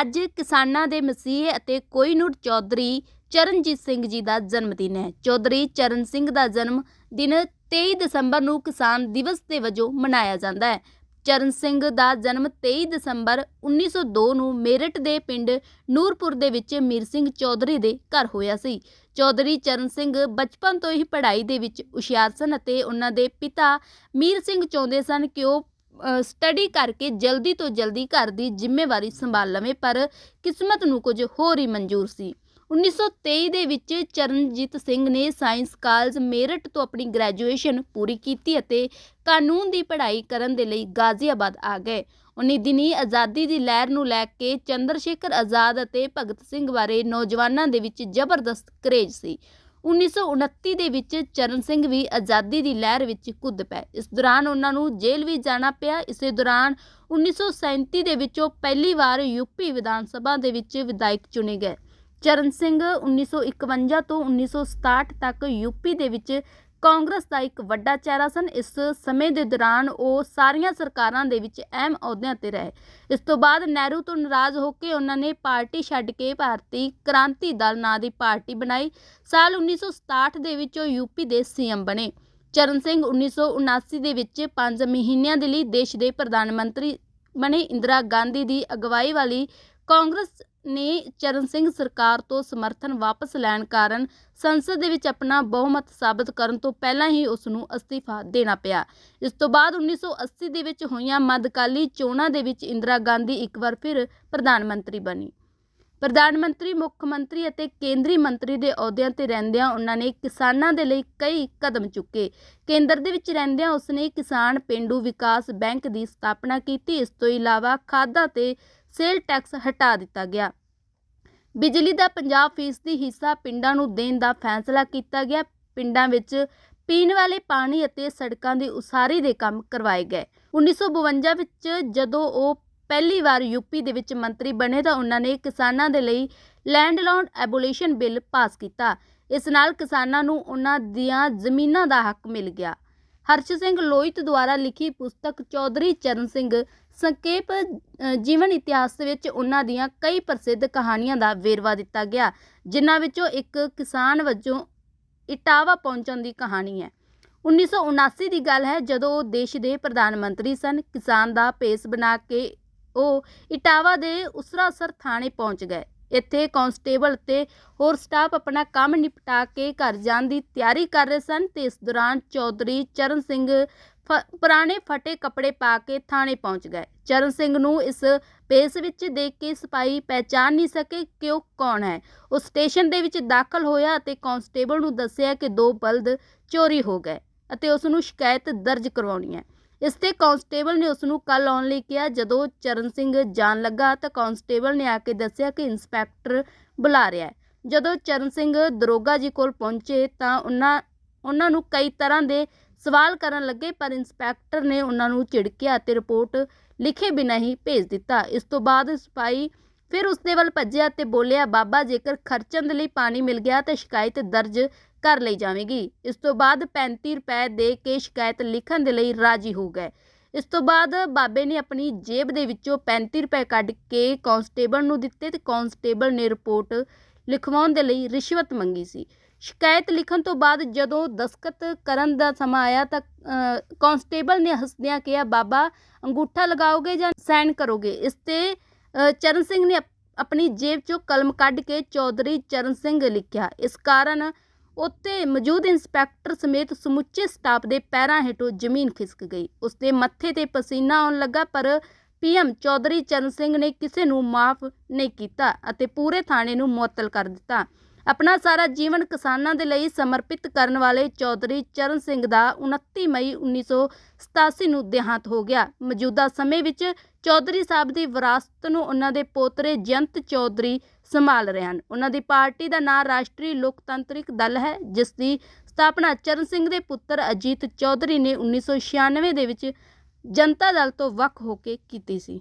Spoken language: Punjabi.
ਅੱਜ ਕਿਸਾਨਾਂ ਦੇ ਮਸੀਹ ਅਤੇ ਕੋਹੀਨੂਰ ਚੌਧਰੀ ਚਰਨਜੀਤ ਸਿੰਘ ਜੀ ਦਾ ਜਨਮ ਦਿਨ ਹੈ। ਚੌਧਰੀ ਚਰਨ ਸਿੰਘ ਦਾ ਜਨਮ ਦਿਨ 23 ਦਸੰਬਰ ਨੂੰ ਕਿਸਾਨ ਦਿਵਸ ਦੇ ਵਜੋਂ ਮਨਾਇਆ ਜਾਂਦਾ ਹੈ। ਚਰਨ ਸਿੰਘ ਦਾ ਜਨਮ 23 ਦਸੰਬਰ 1902 ਨੂੰ ਮੇਰਠ ਦੇ ਪਿੰਡ ਨੂਰਪੁਰ ਦੇ ਵਿੱਚ ਮੀਰ ਸਿੰਘ ਚੌਧਰੀ ਦੇ ਘਰ ਹੋਇਆ ਸੀ। ਚੌਧਰੀ ਚਰਨ ਸਿੰਘ ਬਚਪਨ ਤੋਂ ਹੀ ਪੜ੍ਹਾਈ ਦੇ ਵਿੱਚ ਹੁਸ਼ਿਆਰ ਸਨ ਅਤੇ ਉਹਨਾਂ ਦੇ ਪਿਤਾ ਮੀਰ ਸਿੰਘ ਚਾਹੁੰਦੇ ਸਨ ਕਿ ਉਹ ਸਟੱਡੀ ਕਰਕੇ ਜਲਦੀ ਤੋਂ ਜਲਦੀ ਘਰ ਦੀ ਜ਼ਿੰਮੇਵਾਰੀ ਸੰਭਾਲ ਲਵੇ, ਪਰ ਕਿਸਮਤ ਨੂੰ ਕੁਝ ਹੋਰ ਹੀ ਮਨਜ਼ੂਰ ਸੀ। 1923 ਦੇ ਵਿੱਚ ਚਰਨਜੀਤ ਸਿੰਘ ਨੇ ਸਾਇੰਸ ਕਾਲਜ ਮੇਰਠ ਤੋਂ ਆਪਣੀ ਗ੍ਰੈਜੂਏਸ਼ਨ ਪੂਰੀ ਕੀਤੀ ਅਤੇ ਕਾਨੂੰਨ ਦੀ ਪੜ੍ਹਾਈ ਕਰਨ ਦੇ ਲਈ ਗਾਜ਼ੀਆਬਾਦ ਆ ਗਏ। ਉਨੀ ਦਿਨੀ ਆਜ਼ਾਦੀ ਦੀ ਲਹਿਰ ਨੂੰ ਲੈ ਕੇ ਚੰਦਰ ਸ਼ੇਖਰ ਆਜ਼ਾਦ ਅਤੇ ਭਗਤ ਸਿੰਘ ਬਾਰੇ ਨੌਜਵਾਨਾਂ ਦੇ ਵਿੱਚ ਜ਼ਬਰਦਸਤ ਕਰੇਜ ਸੀ। 1929 ਦੇ ਵਿੱਚ ਚਰਨ ਸਿੰਘ ਵੀ ਆਜ਼ਾਦੀ ਦੀ ਲਹਿਰ ਵਿੱਚ ਕੁੱਦ ਪਏ। ਇਸ ਦੌਰਾਨ ਉਹਨਾਂ ਨੂੰ ਜੇਲ੍ਹ ਵੀ ਜਾਣਾ ਪਿਆ। ਇਸੇ ਦੌਰਾਨ 1937 ਦੇ ਵਿੱਚ ਉਹ ਪਹਿਲੀ ਵਾਰ ਯੂਪੀ ਵਿਧਾਨ ਸਭਾ ਦੇ ਵਿੱਚ ਵਿਧਾਇਕ ਚੁਣੇ ਗਏ। ਚਰਨ ਸਿੰਘ 1951 ਤੋਂ 1967 ਤੱਕ ਯੂਪੀ ਦੇ ਵਿੱਚ ਕਾਂਗਰਸ ਦਾ ਇੱਕ ਵੱਡਾ ਚਿਹਰਾ ਸਨ। ਇਸ ਸਮੇਂ ਦੇ ਦੌਰਾਨ ਉਹ ਸਾਰੀਆਂ ਸਰਕਾਰਾਂ ਦੇ ਵਿੱਚ ਅਹਿਮ ਅਹੁਦਿਆਂ ਤੇ ਰਹੇ। ਇਸ ਤੋਂ ਬਾਅਦ ਨਹਿਰੂ ਤੋਂ ਨਾਰਾਜ਼ ਹੋ ਕੇ ਉਹਨਾਂ ਨੇ ਪਾਰਟੀ ਛੱਡ ਕੇ ਭਾਰਤੀ ਕ੍ਰਾਂਤੀ ਦਲ ਨਾਂ ਦੀ ਪਾਰਟੀ ਬਣਾਈ। ਸਾਲ 1967 ਦੇ ਵਿੱਚ ਉਹ ਯੂਪੀ ਦੇ ਸੀਐਮ ਬਣੇ। ਚਰਨ ਸਿੰਘ 1979 ਦੇ ਵਿੱਚ 5 ਮਹੀਨਿਆਂ ਦੇ ਲਈ ਦੇਸ਼ ਦੇ ਪ੍ਰਧਾਨ ਮੰਤਰੀ ਬਣੇ। ਇੰਦਰਾ ਗਾਂਧੀ ਦੀ ਅਗਵਾਈ ਵਾਲੀ ਕਾਂਗਰਸ ਨੇ ਚਰਨ ਸਿੰਘ ਸਰਕਾਰ ਤੋਂ ਸਮਰਥਨ ਵਾਪਸ ਲੈਣ ਕਾਰਨ ਸੰਸਦ ਦੇ ਵਿੱਚ ਆਪਣਾ ਬਹੁਮਤ ਸਾਬਤ ਕਰਨ ਤੋਂ ਪਹਿਲਾਂ ਹੀ ਉਸ ਨੂੰ ਅਸਤੀਫਾ ਦੇਣਾ ਪਿਆ। ਇਸ ਤੋਂ ਬਾਅਦ 1980 ਦੇ ਵਿੱਚ ਹੋਈਆਂ ਮੱਧਕਾਲੀ ਚੋਣਾਂ ਦੇ ਵਿੱਚ ਇੰਦਰਾ ਗਾਂਧੀ ਇੱਕ ਵਾਰ ਫਿਰ ਪ੍ਰਧਾਨ ਮੰਤਰੀ ਬਣੀ। ਪ੍ਰਧਾਨ ਮੰਤਰੀ, ਮੁੱਖ ਮੰਤਰੀ ਅਤੇ ਕੇਂਦਰੀ ਮੰਤਰੀ ਦੇ ਅਹੁਦਿਆਂ ਤੇ ਰਹਿੰਦਿਆਂ ਉਹਨਾਂ ਨੇ ਕਿਸਾਨਾਂ ਦੇ ਲਈ ਕਈ ਕਦਮ ਚੁੱਕੇ। ਕੇਂਦਰ ਦੇ ਵਿੱਚ ਰਹਿੰਦਿਆਂ ਉਸਨੇ ਕਿਸਾਨ ਪਿੰਡੂ ਵਿਕਾਸ ਬੈਂਕ ਦੀ ਸਥਾਪਨਾ ਕੀਤੀ। ਇਸ ਤੋਂ ਇਲਾਵਾ ਖਾਦਾਂ ਤੇ ਸੇਲ ਟੈਕਸ ਹਟਾ ਦਿੱਤਾ ਗਿਆ। ਬਿਜਲੀ ਦਾ 50% ਹਿੱਸਾ ਪਿੰਡਾਂ ਨੂੰ ਦੇਣ ਦਾ ਫੈਸਲਾ ਕੀਤਾ ਗਿਆ। ਪਿੰਡਾਂ ਵਿੱਚ ਪੀਣ ਵਾਲੇ ਪਾਣੀ ਅਤੇ ਸੜਕਾਂ ਦੀ ਉਸਾਰੀ ਦੇ ਕੰਮ ਕਰਵਾਏ ਗਏ। 1952 ਵਿੱਚ ਜਦੋਂ ਉਹ ਪਹਿਲੀ ਵਾਰ ਯੂਪੀ ਦੇ ਵਿੱਚ ਮੰਤਰੀ ਬਣੇ ਤਾਂ ਉਹਨਾਂ ਨੇ ਕਿਸਾਨਾਂ ਦੇ ਲਈ land loan abolition bill pass ਕੀਤਾ। ਇਸ ਨਾਲ ਕਿਸਾਨਾਂ ਨੂੰ ਉਹਨਾਂ ਦੀਆਂ ਜ਼ਮੀਨਾਂ ਦਾ ਹੱਕ ਮਿਲ ਗਿਆ। ਹਰਸ਼ ਸਿੰਘ ਲੋਹਿਤ ਦੁਆਰਾ ਲਿਖੀ ਪੁਸਤਕ ਚੌਧਰੀ ਚਰਨ ਸਿੰਘ ਸੰਖੇਪ ਜੀਵਨ ਇਤਿਹਾਸ ਵਿੱਚ ਉਹਨਾਂ ਦੀਆਂ ਕਈ ਪ੍ਰਸਿੱਧ ਕਹਾਣੀਆਂ ਦਾ ਵੇਰਵਾ ਦਿੱਤਾ ਗਿਆ, ਜਿਨ੍ਹਾਂ ਵਿੱਚੋਂ ਇੱਕ ਕਿਸਾਨ ਵਜੋਂ ਇਟਾਵਾ ਪਹੁੰਚਣ ਦੀ ਕਹਾਣੀ ਹੈ। 1979 ਦੀ ਗੱਲ ਹੈ, ਜਦੋਂ ਉਹ ਦੇਸ਼ ਦੇ ਪ੍ਰਧਾਨ ਮੰਤਰੀ ਸਨ, ਕਿਸਾਨ ਦਾ ਭੇਸ ਬਣਾ ਕੇ ਉਹ ਇਟਾਵਾ ਦੇ ਉਸਰਾਸਰ ਥਾਣੇ ਪਹੁੰਚ ਗਏ। ਇੱਥੇ ਕਾਂਸਟੇਬਲ ਤੇ ਹੋਰ ਸਟਾਫ ਆਪਣਾ ਕੰਮ ਨਿਪਟਾ ਕੇ ਘਰ ਜਾਣ ਦੀ ਤਿਆਰੀ ਕਰ ਰਹੇ ਸਨ ਤੇ ਇਸ ਦੌਰਾਨ ਚੌਧਰੀ ਚਰਨ ਸਿੰਘ ਪੁਰਾਣੇ ਫਟੇ ਕੱਪੜੇ ਪਾ ਕੇ ਥਾਣੇ ਪਹੁੰਚ ਗਏ। ਚਰਨ ਸਿੰਘ ਨੂੰ ਇਸ ਪੇਸ ਵਿੱਚ ਦੇਖ ਕੇ ਸਿਪਾਹੀ ਪਹਿਚਾਨ ਨਹੀਂ ਸਕੇ ਕਿ ਉਹ ਕੌਣ ਹੈ। ਉਹ ਸਟੇਸ਼ਨ ਦੇ ਵਿੱਚ ਦਾਖਲ ਹੋਇਆ ਅਤੇ ਕਾਂਸਟੇਬਲ ਨੂੰ ਦੱਸਿਆ ਕਿ ਦੋ ਬਲਦ ਚੋਰੀ ਹੋ ਗਏ ਅਤੇ ਉਸ ਨੂੰ ਸ਼ਿਕਾਇਤ ਦਰਜ ਕਰਵਾਉਣੀ ਹੈ। ਇਸ ਤੇ ਕਾਂਸਟੇਬਲ ਨੇ ਉਸ ਨੂੰ ਕੱਲ ਆਉਣ ਲਈ ਕਿਹਾ। ਜਦੋਂ ਚਰਨ ਸਿੰਘ ਜਾਣ ਲੱਗਾ ਤਾਂ ਕਾਂਸਟੇਬਲ ਨੇ ਆ ਕੇ ਦੱਸਿਆ ਕਿ ਇੰਸਪੈਕਟਰ ਬੁਲਾ ਰਿਹਾ ਹੈ। ਜਦੋਂ ਚਰਨ ਸਿੰਘ ਦਰੋਗਾ ਜੀ ਕੋਲ ਪਹੁੰਚੇ ਤਾਂ ਉਹਨਾਂ ਉਹਨਾਂ ਨੂੰ ਕਈ ਤਰ੍ਹਾਂ ਦੇ ਸਵਾਲ ਕਰਨ ਲੱਗੇ, ਪਰ ਇੰਸਪੈਕਟਰ ਨੇ ਉਹਨਾਂ ਨੂੰ ਝਿੜਕਿਆ ਅਤੇ ਰਿਪੋਰਟ ਲਿਖੇ ਬਿਨਾਂ ਹੀ ਭੇਜ ਦਿੱਤਾ। ਇਸ ਤੋਂ ਬਾਅਦ ਸਿਪਾਹੀ ਫਿਰ ਉਸਦੇ ਵੱਲ ਭੱਜਿਆ ਅਤੇ ਬੋਲਿਆ, ਬਾਬਾ, ਜੇਕਰ ਖਰਚਣ ਦੇ ਲਈ ਪਾਣੀ ਮਿਲ ਗਿਆ ਤਾਂ ਸ਼ਿਕਾਇਤ ਦਰਜ ਕਰ ਲਈ ਜਾਵੇਗੀ। ਇਸ ਤੋਂ ਬਾਅਦ 35 ਰੁਪਏ ਦੇ ਕੇ ਸ਼ਿਕਾਇਤ ਲਿਖਣ ਦੇ ਲਈ ਰਾਜੀ ਹੋ ਗਏ। ਇਸ ਤੋਂ ਬਾਅਦ ਬਾਬੇ ਨੇ ਆਪਣੀ ਜੇਬ ਦੇ ਵਿੱਚੋਂ 35 ਰੁਪਏ ਕੱਢ ਕੇ ਕਾਂਸਟੇਬਲ ਨੂੰ ਦਿੱਤੇ ਤੇ ਕਾਂਸਟੇਬਲ ਨੇ ਰਿਪੋਰਟ ਲਿਖਵਾਉਣ ਦੇ ਲਈ ਰਿਸ਼ਵਤ ਮੰਗੀ ਸੀ। ਸ਼ਿਕਾਇਤ ਲਿਖਣ ਤੋਂ ਬਾਅਦ ਜਦੋਂ ਦਸਖਤ ਕਰਨ ਦਾ ਸਮਾਂ ਆਇਆ ਤਾਂ ਅ, ਕਾਂਸਟੇਬਲ ਨੇ ਹੱਸਦਿਆਂ ਕਿਹਾ ਬਾਬਾ ਅੰਗੂਠਾ ਲਗਾਓਗੇ ਜਾਂ ਸਾਈਨ ਕਰੋਗੇ? ਇਸ ਤੇ ਚਰਨ ਸਿੰਘ ਨੇ ਆਪਣੀ ਜੇਬ ਚੋਂ ਕਲਮ ਕੱਢ ਕੇ ਚੌਧਰੀ ਚਰਨ ਸਿੰਘ ਲਿਖਿਆ। ਇਸ ਕਾਰਨ ਉੱਤੇ ਮੌਜੂਦ ਇੰਸਪੈਕਟਰ ਸਮੇਤ ਸਮੁੱਚੇ ਸਟਾਫ ਦੇ ਪੈਰਾਂ ਹੇਠੋਂ ਜ਼ਮੀਨ ਖਿਸਕ ਗਈ। ਉਸ ਦੇ ਮੱਥੇ ਤੇ ਪਸੀਨਾ ਆਉਣ ਲੱਗਾ ਪਰ ਪੀਐਮ ਚੌਧਰੀ ਚਰਨ ਸਿੰਘ ਨੇ ਕਿਸੇ ਨੂੰ ਮਾਫ ਨਹੀਂ ਕੀਤਾ ਅਤੇ ਪੂਰੇ ਥਾਣੇ ਨੂੰ ਮੁਅੱਤਲ ਕਰ ਦਿੱਤਾ। ਆਪਣਾ ਸਾਰਾ ਜੀਵਨ ਕਿਸਾਨਾਂ ਦੇ ਲਈ ਸਮਰਪਿਤ ਕਰਨ ਵਾਲੇ ਚੌਧਰੀ ਚਰਨ ਸਿੰਘ ਦਾ 29 ਮਈ 1987 ਨੂੰ ਦੇਹਾਂਤ ਹੋ ਗਿਆ। ਮੌਜੂਦਾ ਸਮੇਂ ਵਿੱਚ ਚੌਧਰੀ ਸਾਹਿਬ ਦੀ ਵਿਰਾਸਤ ਨੂੰ ਉਹਨਾਂ ਦੇ ਪੋਤਰੇ ਜਯੰਤ ਚੌਧਰੀ ਸੰਭਾਲ ਰਹੇ ਹਨ। ਉਹਨਾਂ ਦੀ ਪਾਰਟੀ ਦਾ ਨਾਂ ਰਾਸ਼ਟਰੀ ਲੋਕਤੰਤਰਿਕ ਦਲ ਹੈ, ਜਿਸ ਦੀ ਸਥਾਪਨਾ ਚਰਨ ਸਿੰਘ ਦੇ ਪੁੱਤਰ ਅਜੀਤ ਚੌਧਰੀ ਨੇ 1996 ਦੇ ਵਿੱਚ ਜਨਤਾ ਦਲ ਤੋਂ ਵੱਖ ਹੋ ਕੇ ਕੀਤੀ ਸੀ।